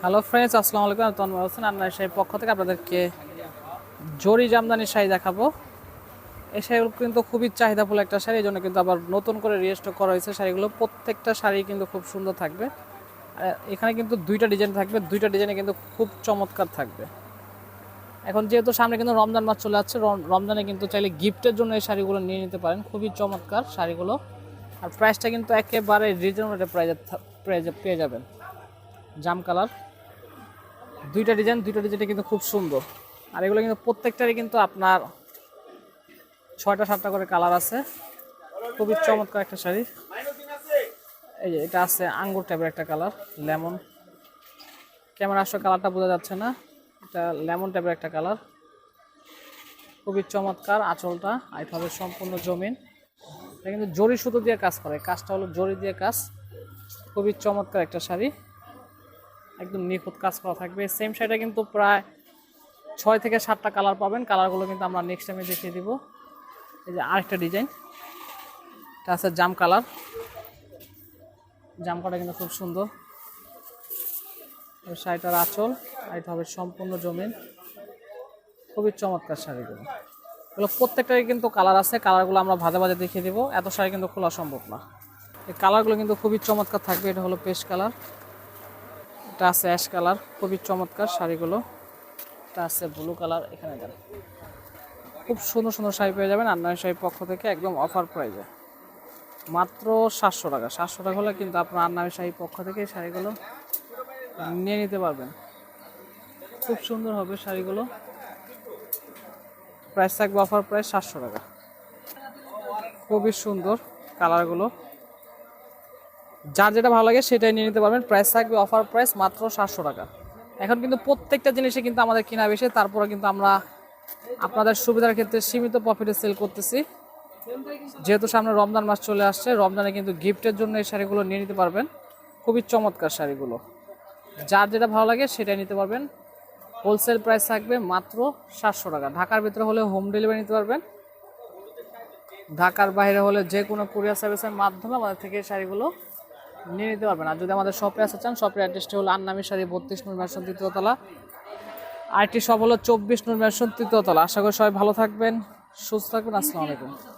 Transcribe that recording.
Hello friends আসসালামু আলাইকুম, আমি তন্ময় হোসেন। আন্নার শাড়ির পক্ষ থেকে আপনাদেরকে জরি জামদানি শাড়ি দেখাবো। এই শাড়িগুলো কিন্তু খুবই চাহিদাফুল একটা শাড়ি এই জন্য কিন্তু আবার নতুন করে রিস্টক করা হয়েছে। শাড়িগুলো প্রত্যেকটা শাড়ি কিন্তু খুব সুন্দর থাকবে। আর এখানে কিন্তু দুইটা ডিজাইন থাকবে, দুইটা ডিজাইনে কিন্তু খুব চমৎকার থাকবে। এখন যেহেতু সামনে কিন্তু রমজান মাস চলে রম- রমজানে কিন্তু চাইলে গিফটের জন্য এই শাড়িগুলো নিয়ে নিতে পারেন। খুবই চমৎকার শাড়িগুলো। আর প্রাইসটা কিন্তু একেবারে রিজনেবল প্রাইজে পেয়ে যাবেন। জাম কালার। দুইটা ডিজাইন দুইটা ডিজাইনটা কিন্তু খুব সুন্দর। আর এগুলো কিন্তু প্রত্যেকটারই কিন্তু আপনার ছয়টা, সাতটা করে কালার আছে। খুবই চমৎকার একটা শাড়ি। এই যে এটা আছে আঙ্গুর টাইপের একটা কালার লেমন ক্যামেরা আসলে কালারটা বোঝা যাচ্ছে না। এটা লেমন টাইপের একটা কালার খুবই চমৎকার আঁচলটা আর হবে সম্পূর্ণ জমিন। এটা কিন্তু জরি সুতো দিয়ে কাজ করে। কাজটা হলো জরি দিয়ে কাজ। খুবই চমৎকার একটা শাড়ি। একদম নিখুঁত কাজ করা থাকবে। সেম শাড়িটা কিন্তু প্রায় ছয় থেকে সাতটা কালার পাবেন। কালারগুলো কিন্তু আমরা নেক্সট টাইমে দেখিয়ে দিব। এই যে আরেকটা ডিজাইন এটা আছে জাম কালার জাম কালারটা কিন্তু খুব সুন্দর। শাড়িটার আঁচল আর এটা হবে সম্পূর্ণ জমিন। খুবই চমৎকার শাড়িগুলো। এগুলো প্রত্যেকটারই কিন্তু কালার আছে। কালারগুলো আমরা ভাজে ভাজে দেখিয়ে দিব। এত শাড়ি কিন্তু খোলা সম্ভব না। এই কালারগুলো কিন্তু খুবই চমৎকার থাকবে। এটা হলো পেস্ট কালার এটা আছে অ্যাশ কালার, খুবই চমৎকার শাড়িগুলো। এটা আছে ব্লু কালার, এখানে দেন। খুব সুন্দর সুন্দর শাড়ি পেয়ে যাবেন, আর নয় শাড়ির পক্ষ থেকে একদম অফার প্রাইজে মাত্র সাতশো টাকা সাতশো টাকা হলে কিন্তু আপনার আন্নামি শাড়ির পক্ষ থেকে এই শাড়িগুলো নিয়ে নিতে পারবেন। খুব সুন্দর হবে শাড়িগুলো। প্রাইস থাকবে অফার প্রাইস সাতশো টাকা। খুবই সুন্দর কালারগুলো। যার যেটা ভালো লাগে সেটাই নিয়ে নিতে পারবেন। প্রাইস থাকবে অফার প্রাইস মাত্র সাতশো টাকা। এখন কিন্তু প্রত্যেকটা জিনিসে কিন্তু আমাদের কেনা বেশি, তারপরে কিন্তু আমরা আপনাদের সুবিধার ক্ষেত্রে সীমিত প্রফিটে সেল করতেছি। যেহেতু সামনে রমজান মাস চলে আসছে, রমজানে কিন্তু গিফটের জন্য এই শাড়িগুলো নিয়ে নিতে পারবেন। খুবই চমৎকার শাড়িগুলো। যার যেটা ভালো লাগে সেটাই নিতে পারবেন। হোলসেল প্রাইস থাকবে মাত্র সাতশো টাকা। ঢাকার ভিতরে হলে হোম ডেলিভারি নিতে পারবেন। ঢাকার বাইরে হলে যে কোনো কুরিয়ার সার্ভিসের মাধ্যমে আমাদের থেকে শাড়িগুলো নিয়ে নিতে পারবেন। আর যদি আমাদের শপে আসতে চান শপের অ্যাড্রেসটি হলো আন্নামি শাড়ি বত্রিশ নূর ম্যাশন তৃতীয়তলা আরেকটি শপ হলো চব্বিশ নূর ম্যাশন তৃতীয়তলা আশা করি সবাই ভালো থাকবেন, সুস্থ থাকবেন। আসসালামু আলাইকুম।